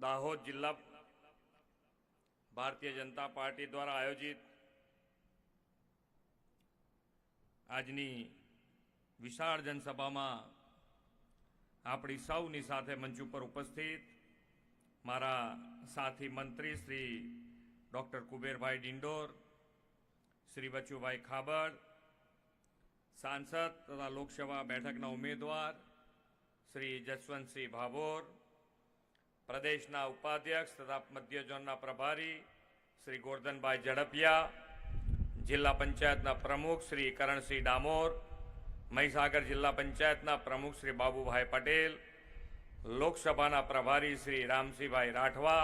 દાહોદ જિલ્લા ભારતીય જનતા પાર્ટી દ્વારા આયોજિત આજની વિશાળ જનસભામાં આપણી સૌની સાથે મંચ ઉપર ઉપસ્થિત મારા સાથી મંત્રી શ્રી ડૉક્ટર કુબેરભાઈ ડિંડોર, શ્રી બચુભાઈ ખાબડ, સાંસદ તથા લોકસભા બેઠકના ઉમેદવાર શ્રી જસવંતસિંહ ભાભોર પ્રદેશના ઉપાધ્યક્ષ તથા મધ્ય ઝોનના પ્રભારી શ્રી ગોરધનભાઈ ઝડપિયા જિલ્લા પંચાયતના પ્રમુખ શ્રી કરણસિંહ ડામોર મહીસાગર જિલ્લા પંચાયતના પ્રમુખ શ્રી બાબુભાઈ પટેલ લોકસભાના પ્રભારી શ્રી રામસિંહભાઈ રાઠવા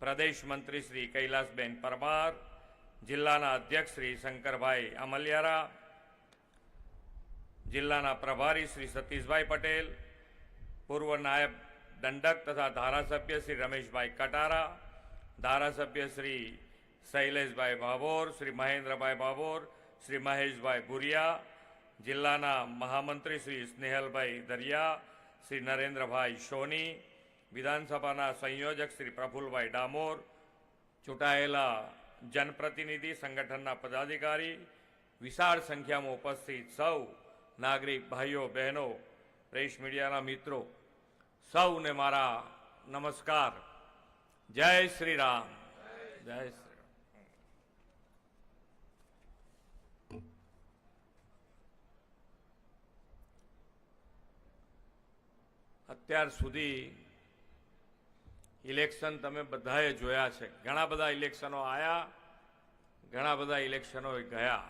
પ્રદેશ મંત્રી શ્રી કૈલાસબેન પરમાર જિલ્લાના અધ્યક્ષ શ્રી શંકરભાઈ અમલિયારા જિલ્લાના પ્રભારી શ્રી સતીશભાઈ પટેલ પૂર્વ નાયબ દંડક તથા ધારાસભ્ય શ્રી રમેશભાઈ કટારા, ધારાસભ્ય શ્રી શૈલેષભાઈ ભાભોર, શ્રી મહેન્દ્રભાઈ ભાભોર, શ્રી મહેશભાઈ ભુરિયા, જિલ્લાના મહામંત્રી શ્રી સ્નેહલભાઈ દરિયા, શ્રી નરેન્દ્રભાઈ સોની, વિધાનસભાના સંયોજક શ્રી પ્રફુલભાઈ ડામોર, ચૂંટાયેલા જનપ્રતિનિધિ સંગઠનના પદાધિકારી, વિશાળ સંખ્યામાં ઉપસ્થિત સૌ નાગરિક ભાઈઓ, બહેનો, પ્રેસ મીડિયાના મિત્રો. સૌને મારા નમસ્કાર. જય શ્રી રામ જય શ્રી રામ અત્યાર સુધી ઇલેક્શન તમે બધાએ જોયા છે. ઘણા બધા ઇલેક્શનો આયા ઘણા બધા ઇલેક્શનો ગયા.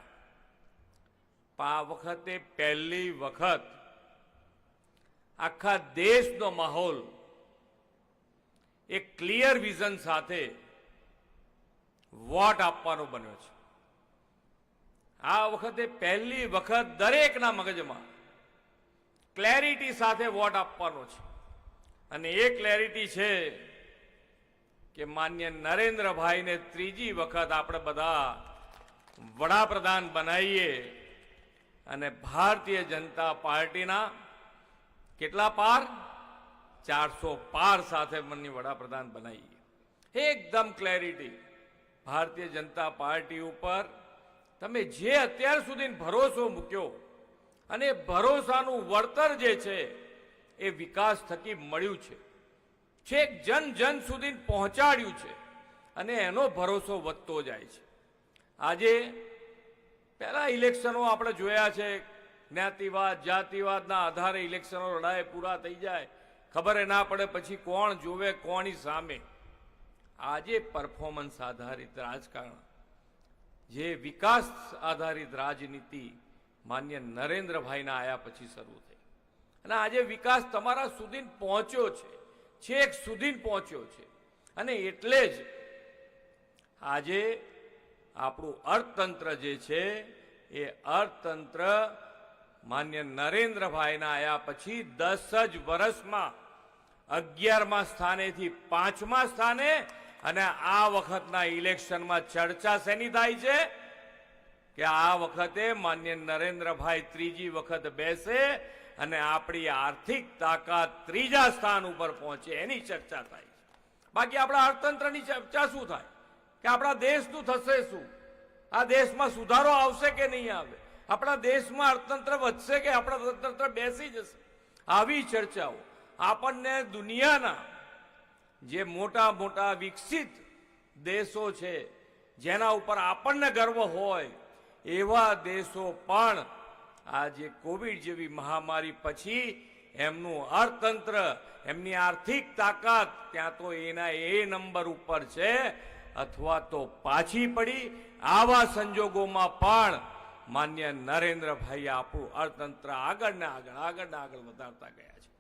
પણ આ વખતે પહેલી વખત આખા દેશનો માહોલ એક ક્લિયર વિઝન સાથે વોટ આપવાનો બન્યો છે. આ વખતે પહેલી વખત દરેકના મગજમાં ક્લેરિટી સાથે વોટ આપવાનો છે. અને એ ક્લેરિટી છે કે માન્ય નરેન્દ્રભાઈને ત્રીજી વખત આપણે બધા વડાપ્રધાન બનાવીએ અને ભારતીય જનતા પાર્ટીના કેટલા પાર? ચારસો પાર સાથે મનની વડાપ્રધાન બનાવી એકદમ ક્લેરિટી ભારતીય જનતા પાર્ટી ઉપર તમે જે અત્યાર સુધી ભરોસો મૂક્યો અને ભરોસાનું વળતર જે છે એ વિકાસ થકી મળ્યું છે. છેક જન જન સુધી પહોંચાડ્યું છે અને એનો ભરોસો વધતો જાય છે. આજે પહેલા ઇલેક્શનો આપણે જોયા છે જ્ઞાતિવાદ, જાતિવાદના આધારે ઇલેક્શનો લડાય પૂરા થઈ જાય. ખબર ના પડે પછી કોણ જોવે, કોની સામે. આજે પરફોર્મન્સ આધારિત રાજકારણ, જે વિકાસ આધારિત રાજનીતિ માન્ય નરેન્દ્રભાઈના આયા પછી શરૂ થઈ. અને આજે વિકાસ તમારા સુધી પહોંચ્યો છે, છેક સુધી પહોંચ્યો છે. અને એટલે જ આજે આપણું અર્થતંત્ર જે છે, એ અર્થતંત્ર માન્ય નરેન્દ્રભાઈના આવ્યા પછી દસ જ વર્ષમાં અગિયારમા સ્થાનેથી પાંચમા સ્થાને અને આ વખતના ઇલેક્શનમાં ચર્ચા શેની થાય છે? કે આ વખતે માન્ય નરેન્દ્રભાઈ ત્રીજી વખત બેસે અને આપણી આર્થિક તાકાત ત્રીજા સ્થાન ઉપર પહોંચે, એની ચર્ચા થાય છે. બાકી આપણા અર્થતંત્રની ચર્ચા શું થાય? કે આપણા દેશનું થશે શું? આ દેશમાં સુધારો આવશે કે નહીં આવે? આપણા દેશમાં અર્થતંત્ર વધશે કે આપણા અર્થતંત્ર બેસી જશે? આવી ચર્ચાઓ આપણને દુનિયાના જે મોટા મોટા વિકસિત દેશો છે, જેના ઉપર આપણને ગર્વ હોય, એવા દેશો પણ આજે કોવિડ જેવી મહામારી પછી એમનું અર્થતંત્ર, એમની આર્થિક તાકાત ત્યાં તો એના એ નંબર ઉપર છે, અથવા તો પાછી પડી. આવા સંજોગોમાં પણ માન્ય નરેન્દ્રભાઈ આપણું અર્થતંત્ર આગળ ને આગળ આગળ ને આગળ વધારતા ગયા છે.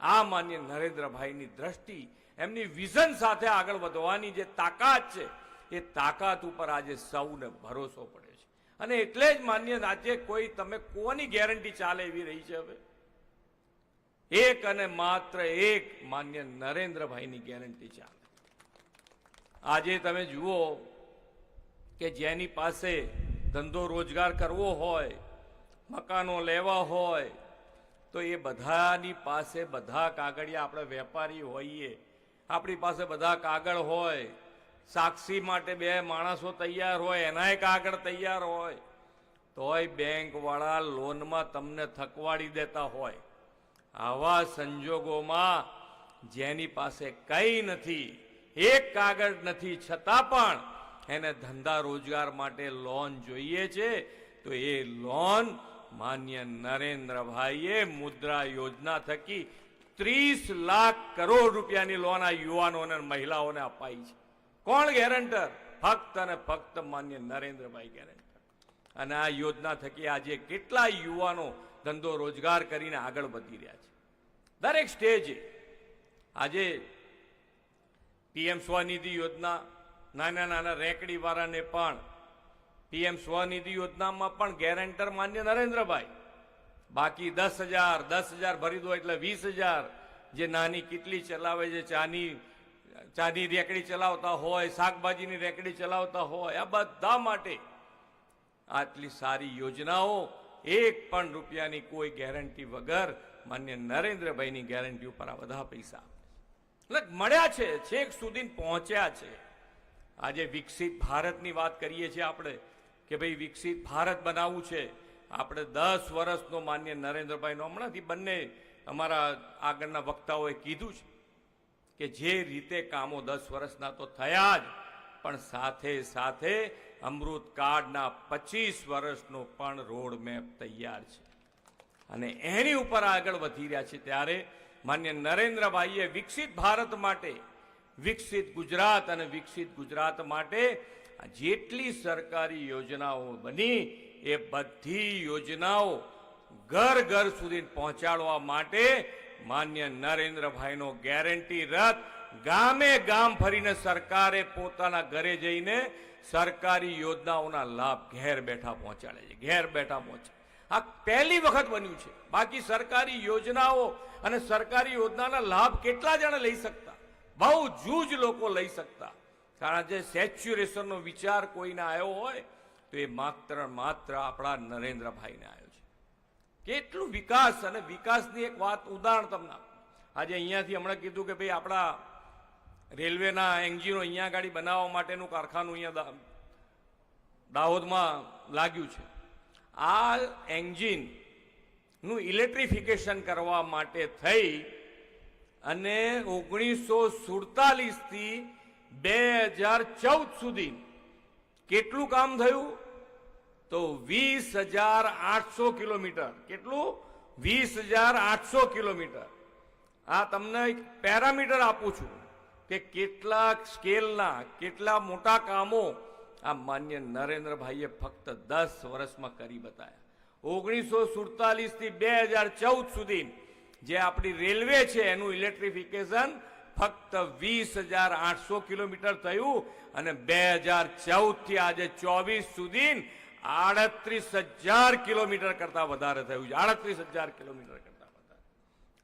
આ માન્ય નરેન્દ્રભાઈની દ્રષ્ટિ, એમની વિઝન સાથે આગળ વધવાની જે તાકાત છે, એ તાકાત ઉપર આજે સૌને ભરોસો પડે છે. અને એટલે જ માન્ય આજે કોઈ, તમે કોની ગેરંટી ચાલે એવી રહી છે હવે? એક અને માત્ર એક માન્ય નરેન્દ્રભાઈની ગેરંટી ચાલે. આજે તમે જુઓ કે જેની પાસે ધંધો રોજગાર કરવો હોય, મકાનો લેવા હોય, તો એ બધાની પાસે બધા કાગળિયા આપણે વેપારી હોઈએ. આપણી પાસે બધા કાગળ હોય. સાક્ષી માટે બે માણસો તૈયાર હોય, એનાય કાગળ તૈયાર હોય. તોય બેંકવાળા લોનમાં તમને થકવાડી દેતા હોય. આવા સંજોગોમાં જેની પાસે કંઈ નથી, એક કાગળ નથી, છતાં પણ એને ધંધા રોજગાર માટે લોન જોઈએ છે, તો એ લોન માન્ય નરેન્દ્રભાઈએ મુદ્રા યોજના થકી ત્રીસ લાખ કરોડ રૂપિયાની લોન આ યુવાનોને મહિલાઓને અપાઈ છે. કોણ ગેરંટર ફક્ત અને ફક્ત માન્ય નરેન્દ્રભાઈ ગેરંટર અને આ યોજના થકી આજે કેટલા યુવાનો ધંધો રોજગાર કરીને આગળ વધી રહ્યા છે. દરેક સ્ટેજે આજે પીએમ સ્વનિધિ યોજના નાના નાના રેકડી વાળાને પણ પીએમ સ્વનિધિ યોજનામાં પણ ગેરેન્ટર માન્ય નરેન્દ્રભાઈ. બાકી દસ હજાર દસ હજાર ભરી દો એટલે વીસ હજાર જે નાની કેટલી ચલાવે છે, ચાની ચાની રેકડી ચલાવતા હોય, શાકભાજીની રેકડી ચલાવતા હોય, આ બધા માટે આટલી સારી યોજનાઓ, એક પણ રૂપિયાની કોઈ ગેરંટી વગર માન્ય નરેન્દ્રભાઈની ગેરંટી ઉપર આ બધા પૈસા એટલે મળ્યા છે, છેક સુધી પહોંચ્યા છે. આજે વિકસિત ભારતની વાત કરીએ છીએ આપણે કે ભાઈ વિકસિત ભારત બનાવવું છે. આપણે દસ વર્ષનો માન્ય નરેન્દ્રભાઈનો હમણાંથી બંને અમારા આગળના વક્તાઓએ કીધું છે કે જે રીતે કામો દસ વર્ષના તો થયા જ, પણ સાથે સાથે અમૃત કાર્ડના પચીસ વર્ષનો પણ રોડ મેપ તૈયાર છે. અને એની ઉપર આગળ વધી રહ્યા છે ત્યારે માન્ય નરેન્દ્રભાઈએ વિકસિત ભારત માટે વિકસિત ગુજરાત અને વિકસિત ગુજરાત માટે જેટલી સરકારી યોજનાઓ બની, એ બધી યોજનાઓ ઘર ઘર સુધી પહોંચાડવા માટે માન્ય નરેન્દ્રભાઈનો ગેરંટી રથ ગામે ગામ ફરીને સરકારે પોતાના ઘરે જઈને સરકારી યોજનાઓના લાભ ઘેર બેઠા પહોંચાડે છે, ઘેર બેઠા પહોંચે આ પહેલી વખત બન્યું છે. બાકી સરકારી યોજનાઓ અને સરકારી યોજનાના લાભ કેટલા જણા લઈ શકતા? બહુ જૂજ લોકો લઈ શકતા. કારણ જે સેચ્યુરેશનનો વિચાર કોઈને આવ્યો હોય, તો એ માત્ર માત્ર આપણા નરેન્દ્રભાઈને આવ્યો છે. કેટલું વિકાસ અને વિકાસની એક વાત ઉદાહરણ તમને આજે અહીંયાથી હમણાં કીધું કે ભાઈ આપણા રેલવેના એન્જિનો અહીંયા ગાડી બનાવવા માટેનું કારખાનું અહીંયા દાહોદમાં લાગ્યું છે. આ એન્જિનનું ઇલેક્ટ્રિફિકેશન કરવા માટે થઈ અને ઓગણીસો સુડતાલીસથી બે હજાર ચૌદ સુધી કેટલું કામ થયું? તો વીસ હજાર આઠસો કિલોમીટર. કેટલું? વીસ હજાર આઠસો કિલોમીટર. આ તમને એક પેરામીટર આપું છું કે કેટલા સ્કેલના, કેટલા મોટા કામો આ માન્ય નરેન્દ્રભાઈએ ફક્ત દસ વર્ષમાં કરી બતાવ્યા ઓગણીસો સુડતાલીસથી બે હજાર ચૌદ સુધી જે આપણી રેલવે છે, એનું ઇલેક્ટ્રિફિકેશન ફક્ત વીસ હજાર આઠસો કિલોમીટર થયું અને બે હજાર ચૌદથી આજે ચોવીસ સુધી આડત્રીસ હજાર કિલોમીટર કરતા વધારે થયું છે. આડત્રીસ હજાર કિલોમીટર કરતા વધારે.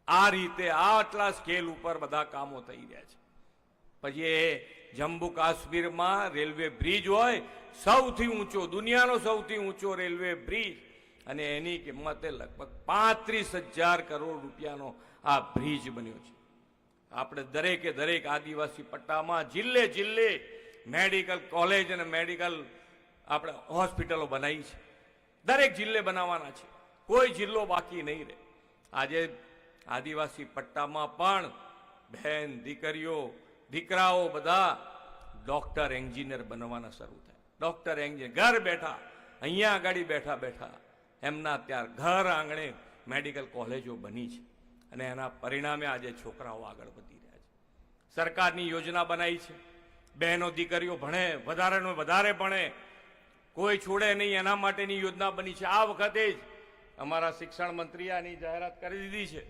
આ રીતે આટલા સ્કેલ ઉપર બધા કામો થઈ રહ્યા છે. પછી એ જમ્મુ કાશ્મીરમાં રેલવે બ્રિજ હોય, સૌથી ઊંચો, દુનિયાનો સૌથી ઊંચો રેલવે બ્રિજ અને એની કિંમતે લગભગ પાંત્રીસ હજાર કરોડ રૂપિયાનો આ બ્રિજ બન્યો છે. આપણે દરેકે દરેક આદિવાસી પટ્ટામાં જિલ્લે જિલ્લે મેડિકલ કોલેજ અને મેડિકલ આપણે હોસ્પિટલો બનાવી છે. દરેક જિલ્લે બનાવવાના છે. કોઈ જિલ્લો બાકી નહીં રહે. આજે આદિવાસી પટ્ટામાં પણ બહેન, દીકરીઓ, દીકરાઓ બધા ડૉક્ટર, એન્જિનિયર બનવાના શરૂ થાય. ડૉક્ટર, એન્જિનિયર, ઘર બેઠા, અહીંયા આગળ બેઠા બેઠા એમના ત્યાં ઘર આંગણે મેડિકલ કોલેજો બની છે. અને એના પરિણામે આજે છોકરાઓ આગળ વધી રહ્યા છે. સરકારની યોજના બનાવી છે. બહેનો દીકરીઓ ભણે, વધારેનો વધારે ભણે, કોઈ છોડે નહીં, એના માટેની યોજના બની છે. આ વખતે જ અમારા શિક્ષણ મંત્રીએ આની જાહેરાત કરી દીધી છે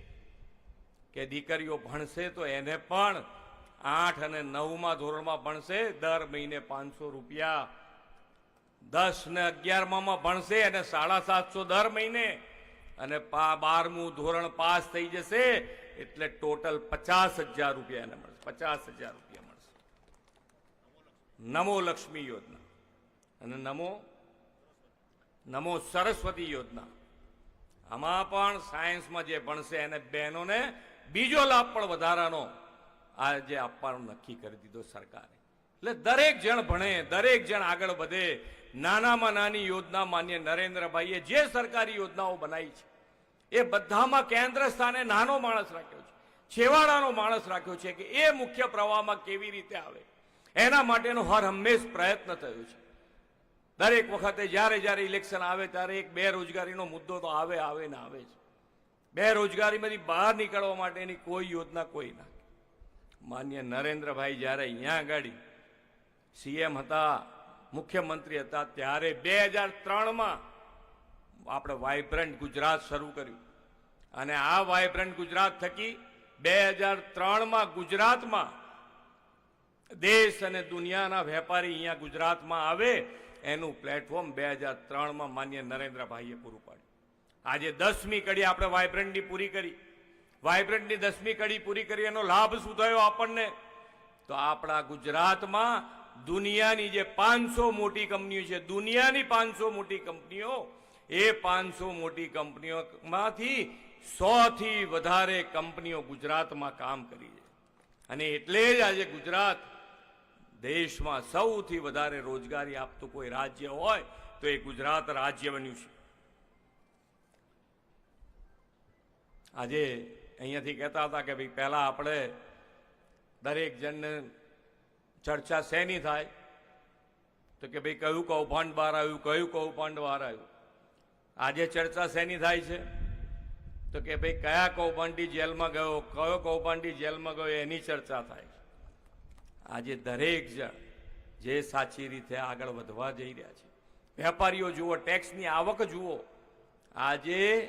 કે દીકરીઓ ભણશે તો એને પણ આઠ અને નવમાં ધોરણમાં ભણશે, દર મહિને પાંચસો રૂપિયા દસ ને અગિયારમાં ભણશે અને સાડા સાતસો દર મહિને અને બારમું ધોરણ પાસ થઈ જશે, એટલે ટોટલ પચાસ હજાર રૂપિયા એને મળશે, પચાસ હજાર રૂપિયા મળશે. નમો લક્ષ્મી યોજના અને નમો નમો સરસ્વતી યોજના. આમાં પણ સાયન્સમાં જે ભણશે એને બહેનોને બીજો લાભ પણ વધારાનો આજે આપવાનું નક્કી કરી દીધો સરકારે. એટલે દરેક જણ ભણે, દરેક જણ આગળ વધે નાનામાં નાની યોજના માન્ય નરેન્દ્રભાઈએ જે સરકારી યોજનાઓ બનાવી છે, એ બધામાં કેન્દ્ર સ્થાને નાનો માણસ રાખ્યો છે, છેવાડાનો માણસ રાખ્યો છે કે એ મુખ્ય પ્રવાહમાં કેવી રીતે આવે, એના માટેનો હર હંમેશ પ્રયત્ન થયો છે. દરેક વખતે જ્યારે જ્યારે ઇલેક્શન આવે ત્યારે એક બેરોજગારીનો મુદ્દો તો આવે આવે ને આવે છે બેરોજગારીમાંથી બહાર નીકળવા માટેની કોઈ યોજના કોઈ ના. માન્ય નરેન્દ્રભાઈ જ્યારે અહીંયા આગળ સીએમ હતા મુખ્યમંત્રી હતા ત્યારે બે હજાર ત્રણમાં આપણે વાઇબ્રન્ટ ગુજરાત શરૂ કર્યું. અને આ વાઇબ્રન્ટ ગુજરાત થકી બે હજાર ત્રણમાં ગુજરાતમાં દેશ અને દુનિયાના વેપારી અહીંયા ગુજરાતમાં આવે, એનું પ્લેટફોર્મ બે હજાર ત્રણમાં માન્ય નરેન્દ્રભાઈએ પૂરું પાડ્યું. આજે દસમી કડી આપણે વાઇબ્રન્ટની પૂરી કરી. વાઇબ્રન્ટની દસમી કડી પૂરી કરી, એનો લાભ શું થયો આપણને? તો આપણા ગુજરાતમાં દુનિયાની જે પાંચસો મોટી કંપનીઓ છે, દુનિયાની પાંચસો મોટી કંપનીઓ, એ પાંચસો મોટી કંપનીઓમાંથી સો થી વધારે કંપનીઓ ગુજરાતમાં કામ કરી છે. અને એટલે જ આજે ગુજરાત દેશમાં સૌથી વધારે રોજગારી આપતું કોઈ રાજ્ય હોય, તો એ ગુજરાત રાજ્ય બન્યું છે. આજે અહીંયાથી કહેતા હતા કે ભાઈ પહેલા આપણે દરેક જણને ચર્ચા શેની થાય? તો કે ભાઈ કયું કૌભાંડ બહાર આવ્યું, કયું કૌભાંડ બહાર આવ્યું? આજે ચર્ચા શેની થાય છે? તો કે ભાઈ કયા કૌભાંડી જેલમાં ગયો, કયો કૌભાંડી જેલમાં ગયો, એની ચર્ચા થાય આજે દરેક જણ જે સાચી રીતે આગળ વધવા જઈ રહ્યા છે. વેપારીઓ જુઓ, ટેક્સની આવક જુઓ. આજે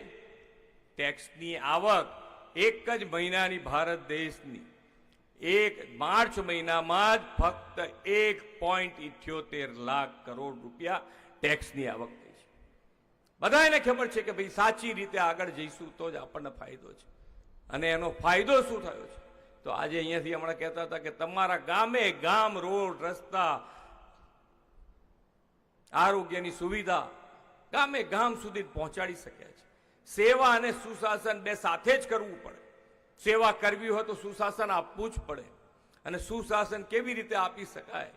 ટેક્સની આવક એક જ મહિનાની ભારત દેશની એક માર્ચ મહિનામાં જ ફક્ત એક પોઈન્ટ ઇઠ્યોતેર લાખ કરોડ રૂપિયા ટેક્સની આવક થઈ છે. બધાને ખબર છે કે ભાઈ સાચી રીતે આગળ જઈશું તો જ આપણને ફાયદો છે. અને એનો ફાયદો શું થયો છે? તો આજે અહીંયાથી હમણાં કહેતા હતા કે તમારા ગામે ગામ, રોડ, રસ્તા, આરોગ્યની સુવિધા ગામે ગામ સુધી પહોંચાડી શક્યા છે. સેવા અને સુશાસન બે સાથે જ કરવું પડે. સેવા કરવી હોય તો સુશાસન આપવું જ પડે. અને સુશાસન કેવી રીતે આપી શકાય?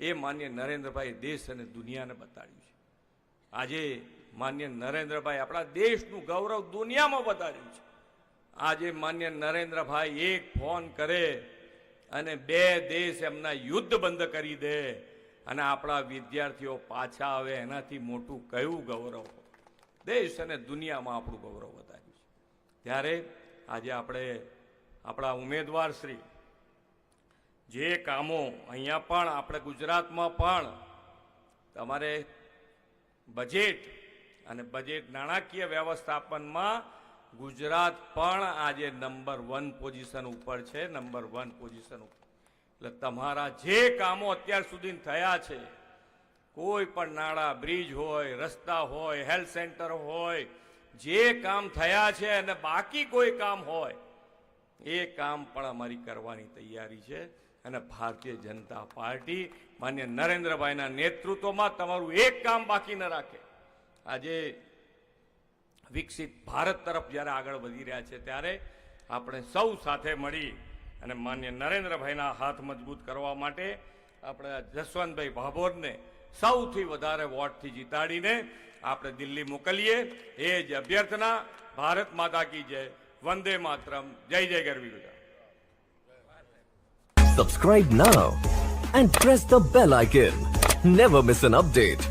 એ માન્ય નરેન્દ્રભાઈ દેશ અને દુનિયાને બતાડ્યું છે. આજે માન્ય નરેન્દ્રભાઈ આપણા દેશનું ગૌરવ દુનિયામાં વધાર્યું છે. આજે માન્ય નરેન્દ્રભાઈ એક ફોન કરે અને બે દેશ એમના યુદ્ધ બંધ કરી દે અને આપણા વિદ્યાર્થીઓ પાછા આવે એનાથી મોટું કયું ગૌરવ? દેશ અને દુનિયામાં આપણું ગૌરવ વધાર્યું છે. ત્યારે આજે આપણે આપણા ઉમેદવાર શ્રી જે કામો અહીંયા પણ આપણે ગુજરાતમાં પણ તમારે બજેટ અને બજેટ નાણાકીય વ્યવસ્થાપનમાં ગુજરાત પણ આજે નંબર વન પોઝિશન ઉપર છે નંબર વન પોઝિશન ઉપર. એટલે તમારા જે કામો અત્યાર સુધી થયા છે, કોઈ પણ નાળા બ્રિજ હોય, રસ્તા હોય હેલ્થ સેન્ટર હોય જે કામ થયા છે અને બાકી કોઈ કામ હોય, એ કામ પણ અમારી કરવાની તૈયારી છે. અને ભારતીય જનતા પાર્ટી માન્ય નરેન્દ્રભાઈના નેતૃત્વમાં તમારું એક કામ બાકી ન રાખે. આજે વિકસિત ભારત તરફ જ્યારે આગળ વધી રહ્યા છે ત્યારે આપણે સૌ સાથે મળી અને માન્ય નરેન્દ્રભાઈના હાથ મજબૂત કરવા માટે આપણે જસવંતભાઈ ભાભોરને સૌથી વધારે વોટથી જીતાડીને આપણે દિલ્હી મોકલીએ એ જ અભ્યર્થના ભારત માતા કી જય વંદે માતરમ જય જય ગરવી Gujarat Subscribe now and press the bell icon. Never miss an update.